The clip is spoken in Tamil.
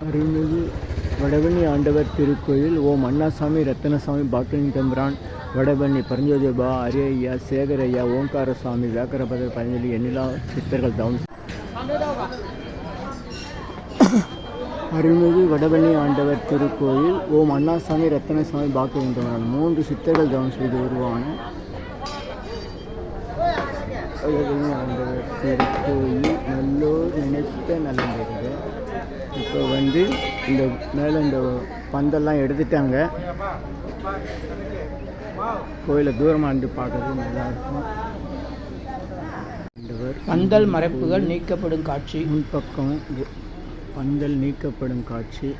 அருள்மிகு வடபழனி ஆண்டவர் திருக்கோயில் ஓம் அண்ணாசாமி ரத்தனசாமி பாக்கியம் தம்பிரான் வடபழனி பரஞ்சோதிபா அரியய்யா சேகரையா ஓங்காரசாமி வியாக்கரபதர் பதஞ்சலி எண்ணிலா சித்தர்கள் தவம். அருள்மிகு வடபழனி ஆண்டவர் திருக்கோயில் ஓம் அண்ணாசாமி ரத்தனசாமி பாக்கியம் தம்பிரான் மூன்று சித்தர்கள் தவம் செய்து உருவான ஆண்டவர் திருக்கோயில் நல்லோர் நினைத்த நல்லது இப்போ வந்து இந்த மேலே இந்த பந்தெல்லாம் எடுத்துட்டாங்க. கோயிலை தூரமாக இருந்து பார்க்கறது நல்லா இருக்கும். ஆண்டவர் பந்தல் மறைப்புகள் நீக்கப்படும் காட்சி. முன்பக்கம் பந்தல் நீக்கப்படும் காட்சி.